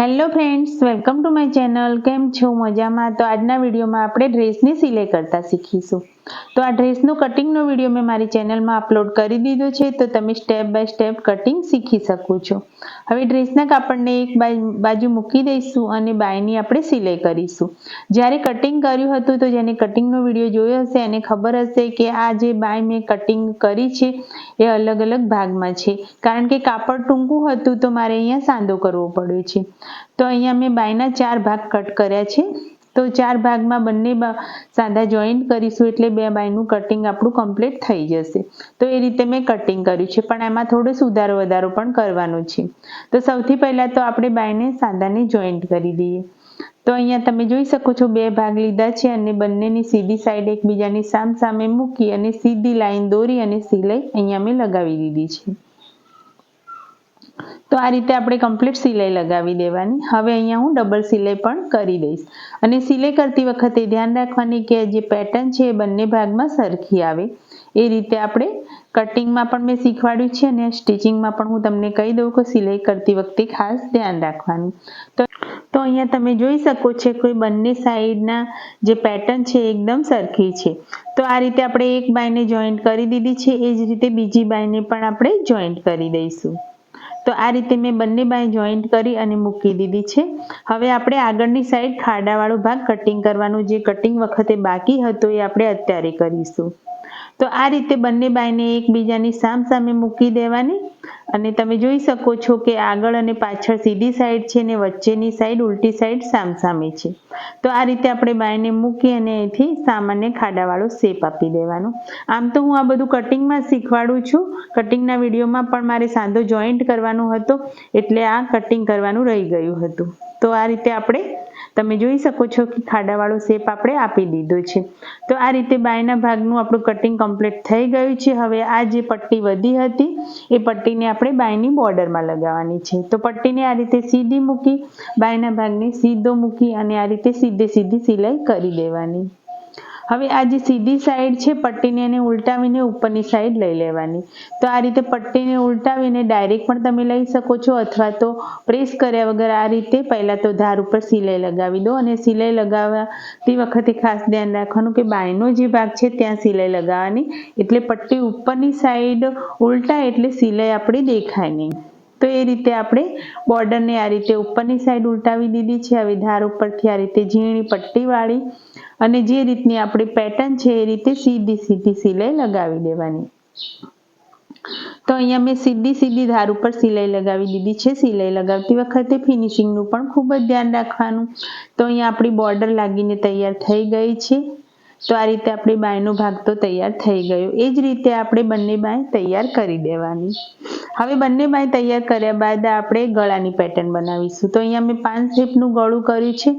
Hello friends welcome to my channel કેમ છો? મજામાં? તો આજના વિડીયોમાં આપણે ડ્રેસની સિલાઈ કરતા શીખીશું. તો આ ડ્રેસનો કટિંગનો વીડિયો મેં મારી ચેનલમાં અપલોડ કરી દીધો છે, તો તમે સ્ટેપ બાય સ્ટેપ કટિંગ શીખી શકો છો. હવે ડ્રેસના કાપડને એક બાજુ મૂકી દઈશું અને બાયની આપણે સિલાઈ કરીશું. જ્યારે કટિંગ કર્યું હતું તો જેને કટિંગનો વીડિયો જોયો હશે, એને ખબર હશે કે આ જે બાય મેં કટિંગ કરી છે, એ અલગ અલગ ભાગમાં છે. કારણ કે કાપડ ટૂંકું હતું તો મારે અહીંયા સાંધો કરવો પડ્યો છે. તો અહીંયા મેં બાયના ચાર ભાગ કટ કર્યા છે. તો ચાર ભાગમાં બંને સાંધા જોઈન્ટ કરીશું એટલે બે બાયનું કટિંગ આપણું કમ્પ્લીટ થઈ જશે. તો એ રીતે મેં કટિંગ કર્યું છે, પણ એમાં થોડો સુધારો વધારો પણ કરવાનો છે. તો સૌથી પહેલાં તો આપણે બાયને સાંધાને જોઈન્ટ કરી દઈએ. તો અહીંયા તમે જોઈ શકો છો બે ભાગ લીધા છે અને બંનેની સીધી સાઈડ એકબીજાની સામ સામે મૂકી અને સીધી લાઈન દોરી અને સિલાઈ અહીંયા મેં લગાવી દીધી છે. તો આ રીતે આપણે કમ્પ્લીટ સિલાઈ લગાવી દેવાની. હવે અહીંયા હું ડબલ સિલાઈ પણ કરી દઈશ. અને સિલાઈ કરતી વખતે ધ્યાન રાખવાની કે જે પેટર્ન છે એ બંને ભાગમાં સરખી આવે. એ રીતે આપણે કટિંગમાં પણ મેં શીખવાડ્યું છે અને સ્ટિચિંગમાં પણ હું તમને કહી દઉં કે સિલાઈ કરતી વખતે ખાસ ધ્યાન રાખવાનું. તો તો અહીંયા તમે જોઈ શકો છો કે બંને સાઈડના જે પેટર્ન છે એકદમ સરખી છે. તો આ રીતે આપણે એક બાયને જોઈન્ટ કરી દીધી છે. એ જ રીતે બીજી બાયને પણ આપણે જોઈન્ટ કરી દઈશું. તો આ રીતે મેં બંને બાય જોઈન્ટ કરી અને મૂકી દીધી છે. હવે આપણે આગળની સાઈડ ખાડાવાળો ભાગ કટિંગ કરવાનું, જે કટિંગ વખતે બાકી હતો એ આપણે અત્યારે કરીશું. તો આ રીતે બંને બાયને એકબીજાની સામ સામે મૂકી દેવાની અને તમે જોઈ શકો છો કે આગળ અને પાછળ સીધી સાઈડ છે ને વચ્ચેની સાઈડ ઉલટી સાઈડ સામસામે છે. તો આ રીતે આપણે બાયને મૂકી અને અહીંથી સામાન્ય ખાડાવાળો શેપ આપી દેવાનો. આમ તો હું આ બધું કટિંગમાં શીખવાડું છું. કટિંગના વિડીયોમાં પણ મારે સાંધો જોઈન્ટ કરવાનો હતો એટલે આ કટિંગ કરવાનું રહી ગયું હતું. તો આ રીતે આપણે તમે જોઈ શકો છો કે ખાડાવાળો શેપ આપણે આપી દીધો છે. તો આ રીતે બાયના ભાગનું આપણું કટિંગ કમ્પ્લીટ થઈ ગયું છે. હવે આ જે પટ્ટી વધી હતી, એ પટ્ટીને આપણે બાયની બોર્ડરમાં લગાવવાની છે. તો પટ્ટીને આ રીતે સીધી મૂકી, બાયના ભાગને સીધો મૂકી અને આ રીતે સીધે સીધી સિલાઈ કરી દેવાની. હવે આ જે સીધી સાઈડ છે, પટ્ટીને એને ઉલટાવીને ઉપરની સાઈડ લઈ લેવાની. તો આ રીતે પટ્ટીને ઉલટાવીને ડાયરેક્ટ પણ તમે લઈ શકો છો અથવા તો પ્રેસ કર્યા વગર આ રીતે પહેલાં તો ધાર ઉપર સિલાઈ લગાવી દો અને સિલાઈ લગાવતી વખતે ખાસ ધ્યાન રાખવાનું કે બાયનો જે ભાગ છે ત્યાં સિલાઈ લગાવવાની. એટલે પટ્ટી ઉપરની સાઈડ ઉલટા એટલે સિલાઈ આપણી દેખાય નહીં. તો એ રીતે આપણે બોર્ડરને આ રીતે ઉપરની સાઈડ ઉલટાવી દીધી છે. હવે ધાર ઉપરથી આ રીતે ઝીણી પટ્ટીવાળી અને જે રીતની આપણી પેટર્ન છે એ રીતે સીધી સીધી સિલાઈ લગાવી દેવાની. તો અહીંયા મેં સીધી સીધી ધાર ઉપર સિલાઈ લગાવી દીધી છે. સિલાઈ લગાવતી વખતે ફિનિશિંગનું પણ ખૂબ જ ધ્યાન રાખવાનું. તો અહીંયા આપણી બોર્ડર લાગીને તૈયાર થઈ ગઈ છે. તો આ રીતે આપણી બાયનો ભાગ તો તૈયાર થઈ ગયો. એ જ રીતે આપણે બંને બાય તૈયાર કરી દેવાની. હવે બંને બાય તૈયાર કર્યા બાદ આપણે ગળાની પેટર્ન બનાવીશું. તો અહીંયા મેં પાંચ શેપનું ગળું કર્યું છે.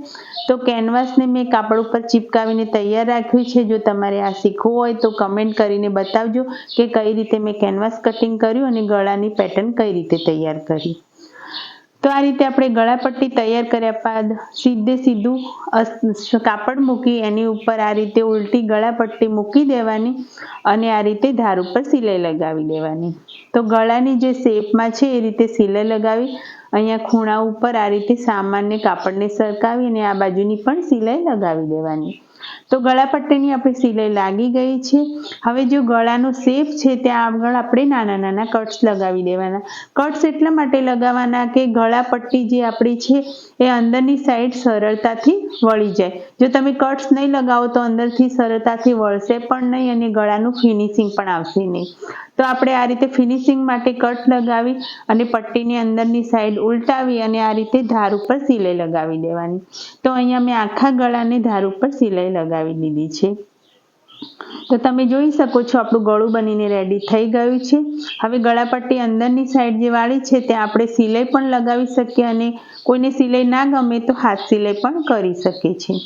તો કેનવાસને મેં કાપડ ઉપર ચિપકાવીને તૈયાર રાખ્યું છે. જો તમારે આ શીખવું હોય તો કમેન્ટ કરીને બતાવજો કે કઈ રીતે મેં કેનવાસ કટિંગ કર્યું અને ગળાની પેટર્ન કઈ રીતે તૈયાર કરી. તો આ રીતે આપણે ગળાપટ્ટી તૈયાર કર્યા બાદ સીધે સીધું કાપડ મૂકી એની ઉપર આ રીતે ઉલટી ગળાપટ્ટી મૂકી દેવાની અને આ રીતે ધાર ઉપર સિલાઈ લગાવી દેવાની. તો ગળાની જે શેપમાં છે એ રીતે સિલાઈ લગાવી, અહીંયા ખૂણા ઉપર આ રીતે સામાન્ય કાપડને સરકાવી અને આ બાજુની પણ સિલાઈ લગાવી દેવાની. તો ગળાપટ્ટીની આપણી સિલાઈ લાગી ગઈ છે. હવે જો ગળાનો શેપ છે, ત્યાં આગળ આપણે નાના નાના કટ્સ લગાવી દેવાના. કટ્સ એટલા માટે લગાવવાના કે ગળાપટ્ટી જે આપણી છે એ અંદરની સાઈડ સરળતાથી વળી જાય. જો તમે કટ્સ નહીં લગાવો તો અંદરથી સરળતાથી વળશે પણ નહીં અને ગળાનું ફિનિશિંગ પણ આવશે નહીં. તો આપણે આ રીતે ફિનિશિંગ માટે કટ લગાવી અને પટ્ટીની અંદરની સાઈડ ઉલટાવી અને આ રીતે ધાર ઉપર સિલાઈ લગાવી દેવાની. તો અહીંયા મેં આખા ગળાને ધાર ઉપર સિલાઈ લગાવી દીધી છે. તો તમે જોઈ શકો છો, આપણું ગળું બનીને રેડી થઈ ગયું છે. હવે ગળાપટ્ટી અંદરની સાઈડ જે વાળી છે ત્યાં આપણે સિલાઈ પણ લગાવી શકીએ અને કોઈને સિલાઈ ના ગમે તો હાથ સિલાઈ પણ કરી શકે છે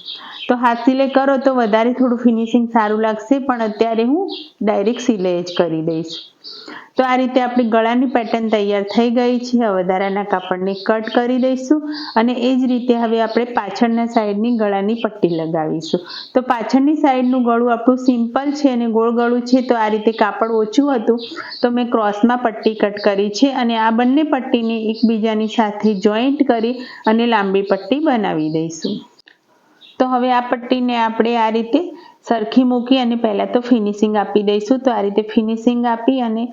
તો હાથ સિલાઈ કરો તો વધારે થોડું ફિનિશિંગ સારું લાગશે, પણ અત્યારે હું ડાયરેક્ટ સિલાઈ જ કરી દઈશ. તો આ રીતે આપણી ગળાની પેટર્ન તૈયાર થઈ ગઈ છે. હવે વધારાના કાપડને કટ કરી દઈશું અને એ જ રીતે હવે આપણે પાછળના સાઈડની ગળાની પટ્ટી લગાવીશું. તો પાછળની સાઈડનું ગળું આપણું સિમ્પલ છે અને ગોળ ગળું છે, તો આ રીતે કાપડ ઓછું હતું, તો મેં ક્રોસમાં પટ્ટી કટ કરી છે અને આ બંને પટ્ટીને એકબીજાની સાથે જોઈન્ટ કરી અને લાંબી પટ્ટી બનાવી દઈશું. તો હવે આ પટ્ટીને આપણે આ રીતે સરખી મૂકી અને પહેલાં તો ફિનિશિંગ આપી દઈશું. તો આ રીતે ફિનિશિંગ આપી અને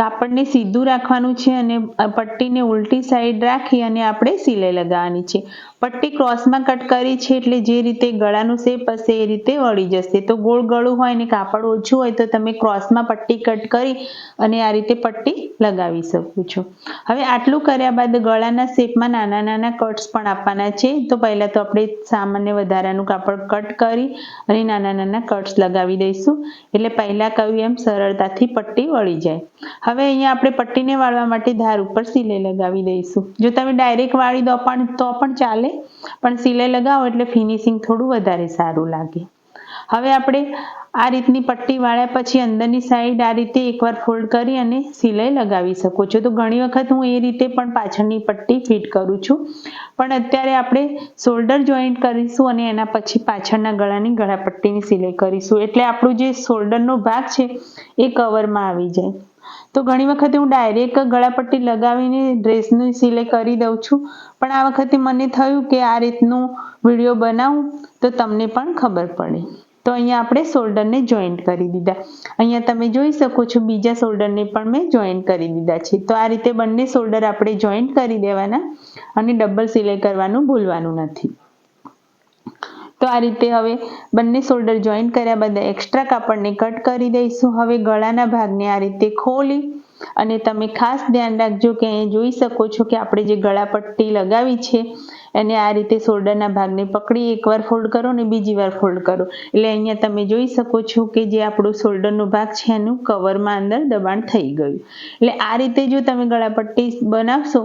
કાપડને સીધું રાખવાનું છે અને પટ્ટીને ઉલટી સાઈડ રાખી અને આપણે સિલાઈ લગાવવાની છે. પટ્ટી ક્રોસમાં કટ કરી છે એટલે જે રીતે ગળાનું શેપ હશે એ રીતે વળી જશે. તો ગોળ ગળું હોય ને કાપડ ઓછું હોય તો તમે ક્રોસમાં પટ્ટી કટ કરી અને આ રીતે પટ્ટી લગાવી શકો છો. હવે આટલું કર્યા બાદ ગળાના શેપમાં નાના નાના કટ્સ પણ આપવાના છે. તો પહેલાં તો આપણે સામાન્ય વધારાનું કાપડ કટ કરી અને નાના નાના કટ્સ લગાવી દઈશું. એટલે પહેલાં કહ્યું એમ સરળતાથી પટ્ટી વળી જાય. હવે અહીંયા આપણે પટ્ટીને વાળવા માટે ધાર ઉપર સિલાઈ લગાવી દઈશું. જો તમે ડાયરેક્ટ વાળી દો પણ, તો પણ ચાલે. પણ સિલાઈ લગાવો એટલે ફિનિશિંગ થોડું વધારે સારું લાગે. હવે આપણે આ રીતની પટ્ટી વાળ્યા પછી અંદરની સાઈડ આ રીતે એકવાર ફોલ્ડ કરી અને સિલાઈ લગાવી શકો છો. તો ઘણી વખત હું એ રીતે પણ પાછળની પટ્ટી ફિટ કરું છું. પણ અત્યારે આપણે શોલ્ડર જોઈન્ટ કરીશું અને એના પછી પાછળના ગળાની ગળાપટ્ટીની સિલાઈ કરીશું. એટલે આપણું જે શોલ્ડરનો ભાગ છે, એ કવરમાં આવી જાય. તો ઘણી વખતે હું ડાયરેક્ટ ગળાપટ્ટી લગાવીને ડ્રેસની સિલાઈ કરી દઉં છું. પણ આ વખતે મને થયું કે આ રીતનું વીડિયો બનાવું તો તમને પણ ખબર પડે. તો અહીંયા આપણે શોલ્ડરને જોઈન્ટ કરી દીધા. અહીંયા તમે જોઈ શકો છો બીજા શોલ્ડરને પણ મેં જોઈન્ટ કરી દીધા છે. તો આ રીતે બંને શોલ્ડર આપણે જોઈન્ટ કરી દેવાના અને ડબલ સિલાઈ કરવાનું ભૂલવાનું નથી. તો આ રીતે હવે બંને શોલ્ડર જોઈન્ટ કર્યા બાદ એક્સ્ટ્રા કાપડને કટ કરી દઈશું. હવે ગળાના ભાગને આ રીતે ખોલી અને તમે ખાસ ધ્યાન રાખજો કે અહીં જોઈ શકો છો કે આપણે જે ગળા પટ્ટી લગાવી છે એને આ રીતે શોલ્ડરના ભાગને પકડી એકવાર ફોલ્ડ કરો ને બીજી વાર ફોલ્ડ કરો. એટલે અહીંયા તમે જોઈ શકો છો કે જે આપણું શોલ્ડરનો ભાગ છે, એનું કવરમાં અંદર દબાણ થઈ ગયું. એટલે આ રીતે જો તમે ગળાપટ્ટી બનાવશો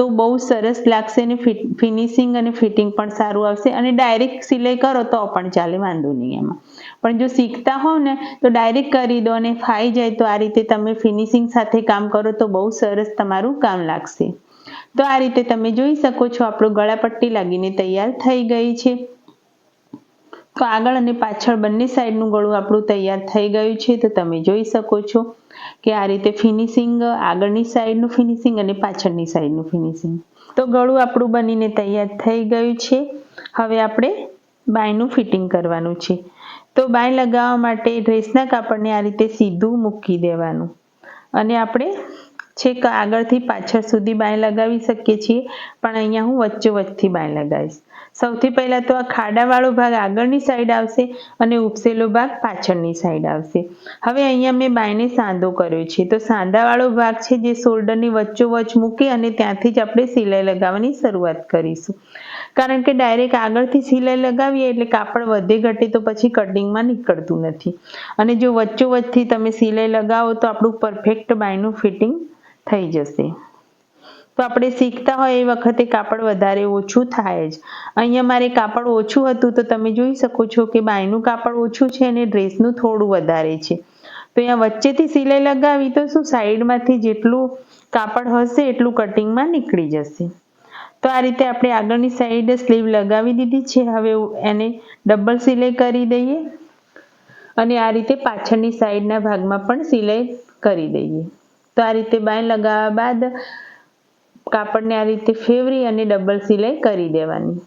તો બહુ સરસ લાગશે અને ફિનિશિંગ અને ફિટિંગ પણ સારું આવશે અને ડાયરેક્ટ સિલાઈ કરો તો પણ ચાલે, વાંધો નહીં એમાં. પણ જો શીખતા હોવ ને, તો ડાયરેક્ટ કરી દો અને ફાઈ જાય તો આ રીતે તમે ફિનિશિંગ સાથે કામ કરો તો બહુ સરસ તમારું કામ લાગશે. તો આ રીતે તમે જોઈ શકો છો, આપણું ગળાપટ્ટી લાગીને તૈયાર થઈ ગઈ છે. તો આગળ અને પાછળ બંને સાઈડનું ગળું આપણું તૈયાર થઈ ગયું છે, તો તમે જોઈ શકો છો કે આ રીતે ફિનિશિંગ, આગળની સાઈડનું ફિનિશિંગ અને પાછળની સાઈડનું ફિનિશિંગ. તો ગળું આપણું બનીને તૈયાર થઈ ગયું છે. હવે આપણે બાયનું ફિટિંગ કરવાનું છે. તો બાય લગાવવા માટે ડ્રેસના કાપડને આ રીતે સીધું મૂકી દેવાનું. અને આપણે છેક આગળથી પાછળ સુધી બાય લગાવી શકીએ છીએ, પણ અહીંયા હું વચ્ચે વચ્ચેથી બાય લગાવીશ. સૌથી પહેલાં તો આ ખાડાવાળો ભાગ આગળની સાઈડ આવશે અને ઉપસેલો ભાગ પાછળની સાઈડ આવશે. હવે અહીંયા મેં બાયને સાંધો કર્યો છે. તો સાંધાવાળો ભાગ છે જે શોલ્ડરની વચ્ચોવચ્ચ મૂકી અને ત્યાંથી જ આપણે સિલાઈ લગાવવાની શરૂઆત કરીશું. કારણ કે ડાયરેક્ટ આગળથી સિલાઈ લગાવીએ એટલે કાપડ વધે ઘટે તો પછી કટિંગમાં નીકળતું નથી. અને જો વચ્ચોવચ્ચથી તમે સિલાઈ લગાવો તો આપણું પરફેક્ટ બાયનું ફિટિંગ થઈ જશે. તો આપણે શીખતા હોય એ વખતે કાપડ વધારે ઓછું થાય જ. અહીંયા મારે કાપડ ઓછું હતું તો તમે જોઈ શકો છો કે બાયનું કાપડ ઓછું છે અને ડ્રેસનું થોડું વધારે છે. તો અહીંયા વચ્ચેથી સિલાઈ લગાવી તો શું સાઈડમાંથી જેટલું કાપડ હશે એટલું કટિંગમાં નીકળી જશે. તો આ રીતે આપણે આગળની સાઈડ સ્લીવ લગાવી દીધી છે. હવે એને ડબલ સિલાઈ કરી દઈએ અને આ રીતે પાછળની સાઈડના ભાગમાં પણ સિલાઈ કરી દઈએ. તો આ રીતે બાય લગાવ્યા બાદ કાપડને આ રીતે ફેવરી અને ડબલ સિલાઈ કરી દેવાની.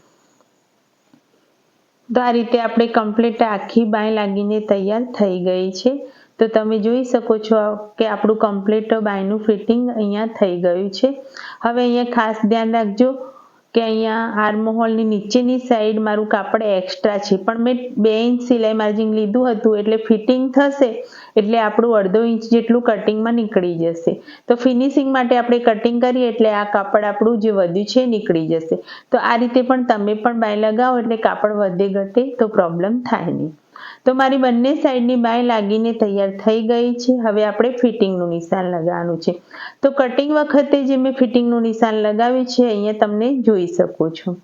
તો આ રીતે આપણે કમ્પ્લીટ આખી બાય લાગીને તૈયાર થઈ ગઈ છે. તો તમે જોઈ શકો છો કે આપણું કમ્પ્લીટ બાયનું ફિટિંગ અહીંયા થઈ ગયું છે. હવે અહીંયા ખાસ ધ્યાન રાખજો કે અહીંયા આર્મહોલની નીચેની સાઈડ મારું કાપડ એક્સ્ટ્રા છે. પણ મેં બે ઇંચ સિલાઈ માર્જિંગ લીધું હતું એટલે ફિટિંગ થશે એટલે આપણું અડધો ઇંચ જેટલું કટિંગમાં નીકળી જશે. તો ફિનિશિંગ માટે આપણે કટિંગ કરીએ એટલે આ કાપડ આપણું જે વધ્યું છે નીકળી જશે. તો આ રીતે પણ તમે પણ બાય લગાવો એટલે કાપડ વધે ઘટે તો પ્રોબ્લેમ થાય નહીં. તો મારી બંને સાઈડની બાય લાગીને તૈયાર થઈ ગઈ છે. હવે આપણે ફિટિંગનું નિશાન લગાવવાનું છે. તો કટિંગ વખતે જે મેં ફિટિંગનું નિશાન લગાવ્યું છે, અહીંયા તમને જોઈ શકો છો.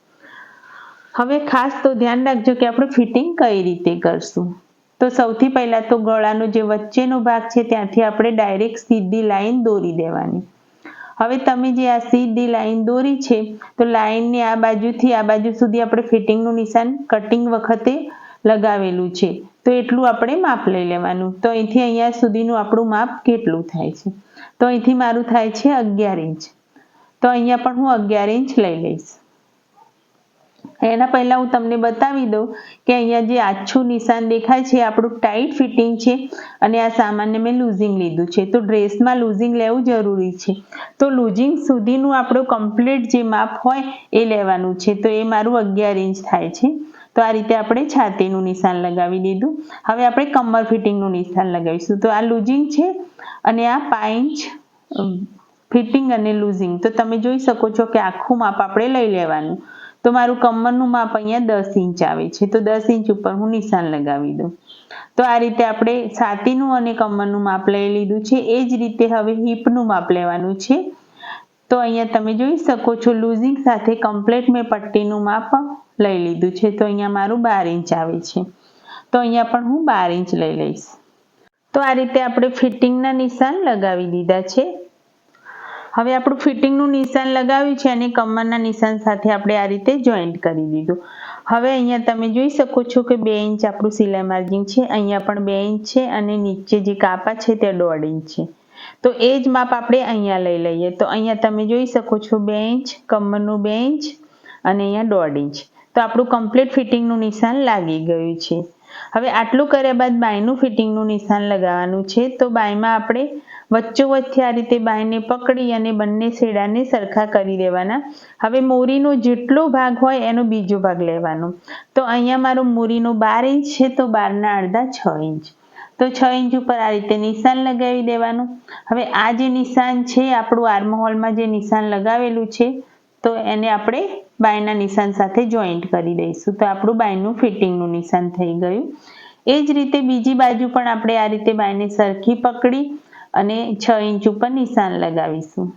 હવે ખાસ તો ધ્યાન રાખજો કે આપણે ફિટિંગ કઈ રીતે કરશું. તો સૌથી પહેલાં તો ગળાનો જે વચ્ચેનો ભાગ છે, ત્યાંથી આપણે ડાયરેક્ટ સીધી લાઈન દોરી દેવાની. હવે તમે જે આ સીધી લાઈન દોરી છે, તો લાઈનની આ બાજુથી આ બાજુ સુધી આપણે ફિટિંગનું નિશાન કટિંગ વખતે લગાવેલું છે. તો એટલું આપણે માપ લઈ લેવાનું. તો અહીંથી અહીંયા સુધીનું આપણું માપ કેટલું થાય છે? તો અહીંથી મારું થાય છે અગિયાર ઇંચ. તો અહીંયા પણ હું અગિયાર ઇંચ લઈ લઈશ. એના પહેલાં હું તમને બતાવી દઉં કે અહીંયા જે આછું નિશાન દેખાય છે આપણું ટાઈટ ફિટિંગ છે અને આ સામાન્ય મેં લૂઝિંગ લીધું છે. તો ડ્રેસમાં લૂઝિંગ લેવું જરૂરી છે. તો લૂઝિંગ સુધીનું આપણું કમ્પ્લીટ જે માપ હોય, એ લેવાનું છે. તો એ મારું અગિયાર ઇંચ થાય છે. તો આ રીતે આપણે છાતીનું નિશાન લગાવી દીધું. હવે આપણે કમર ફિટિંગનું નિશાન લગાવીશું. તો આ લૂઝિંગ છે અને આ પાંચ ફિટિંગ અને લૂઝિંગ તો તમે જોઈ શકો છો કે આખું માપ આપણે લઈ લેવાનું. તો મારું કમરનું માપ અહીંયા દસ ઇંચ આવે છે. તો દસ ઇંચ ઉપર હું નિશાન લગાવી દઉં. તો આ રીતે આપણે છાતીનું અને કમરનું માપ લઈ લીધું છે. એ જ રીતે હવે હિપનું માપ લેવાનું છે. તો અહીંયા તમે જોઈ શકો છો, લૂઝિંગ સાથે કમ્પ્લેટ મેં પટ્ટીનું માપ લઈ લીધું છે. તો અહીંયા મારું બાર ઇંચ આવે છે. તો અહીંયા પણ હું બાર ઇંચ લઈ લઈશ. તો આ રીતે આપણે ફિટિંગના નિશાન લગાવી દીધા છે. હવે આપણું ફિટિંગનું નિશાન લગાવ્યું છે અને કમરના નિશાન સાથે આપણે આ રીતે જોઈન્ટ કરી દીધું. હવે અહીંયા તમે જોઈ શકો છો કે બે ઇંચ આપણું સિલાઈ માર્જિંગ છે, અહીંયા પણ બે ઇંચ છે અને નીચે જે કાપા છે તે દોઢ ઇંચ છે. તો એ જ માપ આપણે અહીંયા લઈ લઈએ. તો અહીંયા તમે જોઈ શકો છો બે ઇંચ, કમરનું બે ઇંચ અને અહીંયા દોઢ ઇંચ. તો આપણું કમ્પ્લીટ ફિટિંગનું નિશાન લાગી ગયું છે. હવે આટલું કર્યા બાદ બાયનું ફિટિંગનું નિશાન લગાવવાનું છે. તો બાયમાં આપણે વચ્ચોવચ્ચે આ રીતે બાયને પકડી અને બંને છેડાને સરખા કરી દેવાના. હવે મોરીનો જેટલો ભાગ હોય એનો બીજો ભાગ લેવાનો. તો અહીંયા મારો મોરીનો બાર ઇંચ છે, તો બારના અડધા છ ઇંચ. તો છ ઇંચ ઉપર આ રીતે નિશાન લગાવી દેવાનું. હવે આ જે નિશાન છે, આપણું આર્મહોલમાં જે નિશાન લગાવેલું છે, તો એને આપણે બાયના નિશાન સાથે જોઈન્ટ કરી દઈશું. તો આપણું બાયનું ફિટિંગનું નિશાન થઈ ગયું. એ જ રીતે બીજી બાજુ પણ આપણે આ રીતે બાયને સરખી પકડી અને છ ઇંચ ઉપર નિશાન લગાવીશું.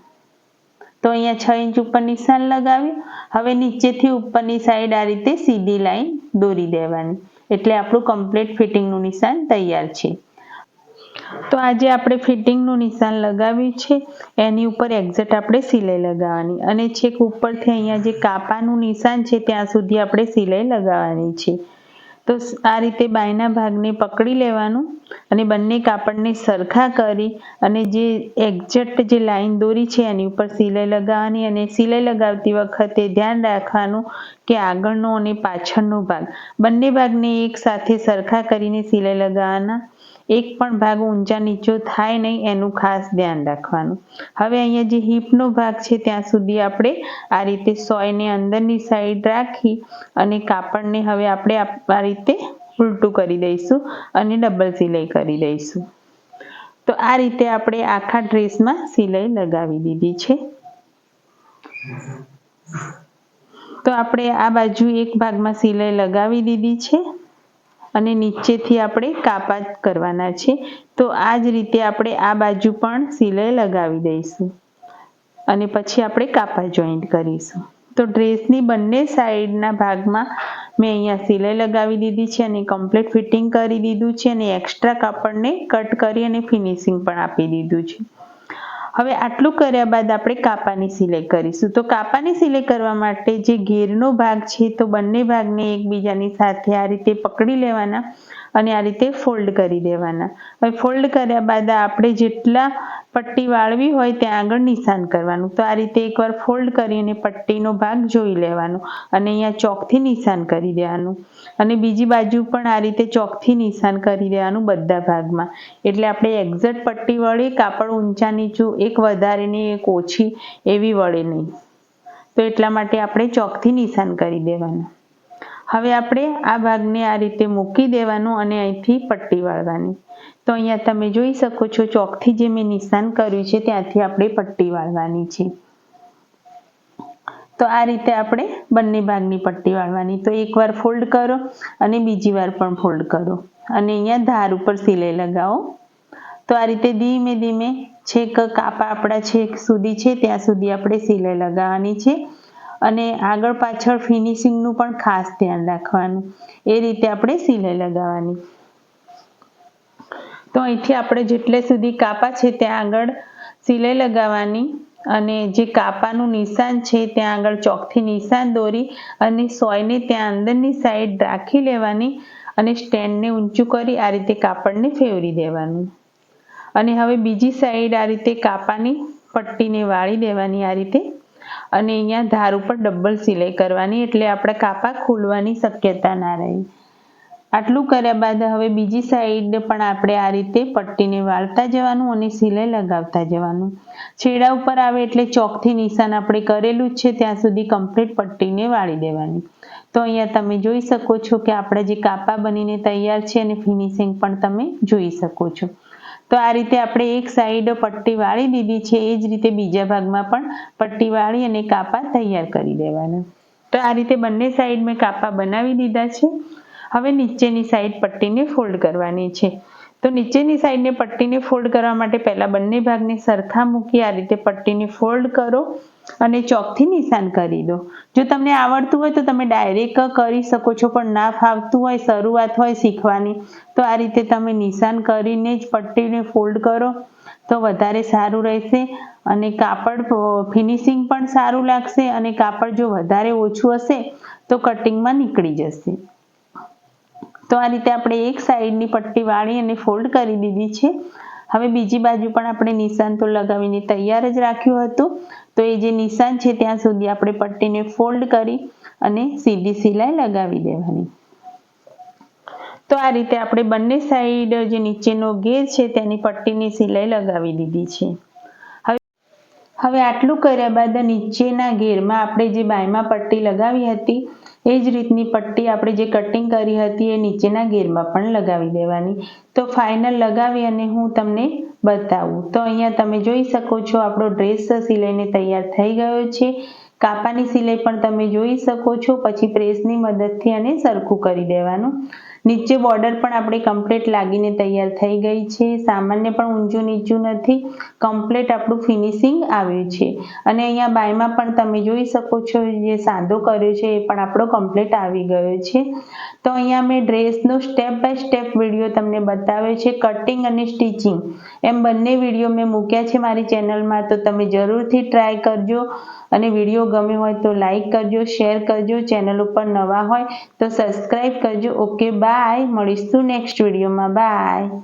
તો અહીંયા છ ઇંચ ઉપર નિશાન લગાવ્યું. હવે નીચેથી ઉપરની સાઈડ આ રીતે સીધી લાઈન દોરી દેવાની. એટલે આપણું કમ્પ્લીટ ફિટિંગનું નિશાન તૈયાર છે. તો આજે આપણે ફિટિંગનું નિશાન લગાવ્યું છે. એની ઉપર એક્ઝેક્ટ આપણે સિલાઈ લગાવવાની. અને છેક ઉપરથી અહીંયા જે કાપાનું નિશાન છે, ત્યાં સુધી આપણે સિલાઈ લગાવવાની છે. તો આ રીતે બાયના ભાગને પકડી લેવાનું અને બંને કાપડને સરખા કરી અને જે એક્ઝેક્ટ જે લાઈન દોરી છે એની ઉપર સિલાઈ લગાવવાની અને સિલાઈ લગાવતી વખતે ધ્યાન રાખવાનું કે આગળનો અને પાછળનો ભાગ. બંને ભાગને એક સાથે સરખા કરીને સિલાઈ લગાવવાના એક પણ ભાગ ઊંચા નીચો થાય નહીં, એનું ખાસ ધ્યાન રાખવાનું. હવે અહીંયા જે હિપનો ભાગ છે, ત્યાં સુધી આપણે આ રીતે સોયને અંદરની સાઈડ રાખી અને કાપડને હવે આપણે આ રીતે ઉલટું કરી દઈશું અને ડબલ સિલાઈ કરી દઈશું. તો આ રીતે આપણે આખા ડ્રેસમાં સિલાઈ લગાવી દીધી છે. તો આપણે આ બાજુ એક ભાગમાં સિલાઈ લગાવી દીધી છે. અને નીચેથી આપણે કાપા કરવાના છે. તો આ જ રીતે આપણે આ બાજુ પણ સિલાઈ લગાવી દઈશું. અને પછી આપણે કાપા જોઈન્ટ કરીશું. તો ડ્રેસની બંને સાઈડના ભાગમાં મેં અહીંયા સિલાઈ લગાવી દીધી છે અને કમ્પ્લીટ ફિટિંગ કરી દીધું છે અને એક્સ્ટ્રા કાપડને કટ કરી અને ફિનિશિંગ પણ આપી દીધું છે. હવે આટલું કર્યા બાદ આપણે કાપાની સિલાઈ કરીશું. તો કાપાની સિલાઈ કરવા માટે જે ઘેરનો ભાગ છે, તો બંને ભાગને એકબીજાની સાથે આ રીતે પકડી લેવાના. અને આ રીતે ફોલ્ડ કરી દેવાના. હવે ફોલ્ડ કર્યા બાદ આપણે જેટલા પટ્ટી વાળવી હોય ત્યાં આગળ નિશાન કરવાનું. તો આ રીતે એકવાર ફોલ્ડ કરીને પટ્ટીનો ભાગ જોઈ લેવાનો અને અહીંયા ચોકથી નિશાન કરી દેવાનું. અને બીજી બાજુ પણ આ રીતે ચોકથી નિશાન કરી દેવાનું બધા ભાગમાં. એટલે આપણે એક્ઝેક્ટ પટ્ટી વળે, કાપડ ઊંચા નીચું, એક વધારે ને એક ઓછી એવી વળે નહીં. તો એટલા માટે આપણે ચોકથી નિશાન કરી દેવાનું. હવે આપણે આ ભાગને આ રીતે મૂકી દેવાનું અને અહીંથી પટ્ટી વાળવાની. તો અહીંયા તમે જોઈ શકો છો ચોકથી જે મેં નિશાન કર્યું છે ત્યાંથી આપણે પટ્ટી વાળવાની છે. તો આ રીતે આપણે બંને ભાગની પટ્ટી વાળવાની. તો એકવાર ફોલ્ડ કરો અને બીજી વાર પણ ફોલ્ડ કરો. અને અહીંયા ધાર ઉપર સિલાઈ લગાવો. તો આ રીતે ધીમે ધીમે છેક કાપા આપણા છેક સુધી છે, ત્યાં સુધી આપણે સિલાઈ લગાવવાની છે. અને આગળ પાછળ ફિનિશિંગનું પણ ખાસ ધ્યાન રાખવાનું. એ રીતે આપણે સિલાઈ લગાવવાની. તો અહીંથી આપણે જેટલે સુધી કાપા છે ત્યાં આગળ સિલાઈ લગાવવાની અને જે કાપાનું નિશાન છે ત્યાં આગળ ચોકથી નિશાન દોરી અને સોયને ત્યાં અંદરની સાઈડ રાખી લેવાની અને સ્ટેન્ડને ઊંચું કરી આ રીતે કાપડને ફેરવી દેવાનું. અને હવે બીજી સાઈડ આ રીતે કાપાની પટ્ટીને વાળી દેવાની આ રીતે. અને અહીંયા ધાર ઉપર ડબલ સિલાઈ કરવાની એટલે આપણે કાપા ખોલવાની શક્યતા ના રહે. આટલું કર્યા બાદ હવે બીજી સાઈડ પણ આપણે આ રીતે પટ્ટીને વાળતા જવાનું અને સિલાઈ લગાવતા જવાનું. છેડા ઉપર આવે એટલે ચોકથી નિશાન આપણે કરેલું જ છે, ત્યાં સુધી કમ્પ્લીટ પટ્ટીને વાળી દેવાની. તો અહીંયા તમે જોઈ શકો છો કે આપણા જે કાપા બનીને તૈયાર છે અને ફિનિશિંગ પણ તમે જોઈ શકો છો. તો આ રીતે આપણે એક સાઈડ પટ્ટી વાળી દીધી છે. એ જ રીતે બીજા ભાગમાં પણ પટ્ટી વાળી અને કાપા તૈયાર કરી દેવાના. તો આ રીતે બંને સાઈડ મેં કાપા બનાવી દીધા છે. હવે નીચેની સાઈડ પટ્ટીને ફોલ્ડ કરવાની છે. તો નીચેની સાઈડને પટ્ટીને ફોલ્ડ કરવા માટે પહેલાં બંને ભાગને સરખા મૂકી આ રીતે પટ્ટીને ફોલ્ડ કરો. અને ચોકથી નિશાન કરી દો. જો તમને આવડતું હોય તો તમે ડાયરેક્ટ કરી શકો છો, પણ ના ફાવતું હોય, શરૂઆત હોય શીખવાની, તો આ રીતે તમે નિશાન કરીને જ પટ્ટીને ફોલ્ડ કરો, તો વધારે સારું રહેશે. અને કાપડ ફિનિશિંગ પણ સારું લાગશે અને કાપડ જો વધારે ઓછું હશે, તો કટિંગમાં નીકળી જશે. તો આ રીતે આપણે એક સાઈડની પટ્ટી વાળી અને ફોલ્ડ કરી દીધી છે. હવે બીજી બાજુ પણ આપણે નિશાન તો લગાવીને તૈયાર જ રાખ્યું હતું. તો એ જે નિશાન છે ત્યાં સુધી આપણે પટ્ટીને ફોલ્ડ કરી અને સીધી સિલાઈ લગાવી દેવાની. તો આ રીતે આપણે બંને સાઈડ જે નીચેનો ગેર છે તેની પટ્ટીની સિલાઈ લગાવી દીધી છે. હવે હવે આટલું કર્યા બાદ નીચેના ઘેરમાં આપણે જે બાયમાં પટ્ટી લગાવી હતી એ જ રીતની પટ્ટી આપણે જે કટિંગ કરી હતી એ નીચેના ગેરમાં પણ લગાવી દેવાની. તો ફાઇનલ લગાવી અને હું તમને બતાવું. તો અહીંયા તમે જોઈ શકો છો આપણો ડ્રેસ સિલાઈને તૈયાર થઈ ગયો છે. કાપાની સિલાઈ પણ તમે જોઈ શકો છો. પછી પ્રેસની મદદથી અને સરખું કરી દેવાનું. નીચે બોર્ડર પણ આપણે કમ્પ્લીટ લાગીને તૈયાર થઈ ગઈ છે. સામાન્ય પણ ઊંચું નીચું નથી. કમ્પ્લીટ આપણું ફિનિશિંગ આવ્યું છે. અને અહીંયા બાયમાં પણ તમે જોઈ શકો છો જે સાંધો કર્યો છે એ પણ આપણો કમ્પ્લીટ આવી ગયો છે. તો અહીંયા મેં ડ્રેસનો સ્ટેપ બાય સ્ટેપ વીડિયો તમને બતાવ્યો છે. કટિંગ અને સ્ટિચિંગ એમ બંને વીડિયો મેં મૂક્યા છે મારી ચેનલમાં. તો તમે જરૂરથી ટ્રાય કરજો. અને વીડિયો ગમ્યો હોય તો લાઈક કરજો, શેર કરજો. ચેનલ ઉપર નવા હોય તો સબસ્ક્રાઈબ કરજો. Okay bye. મળીશું નેક્સ્ટ વિડીયોમાં બાય.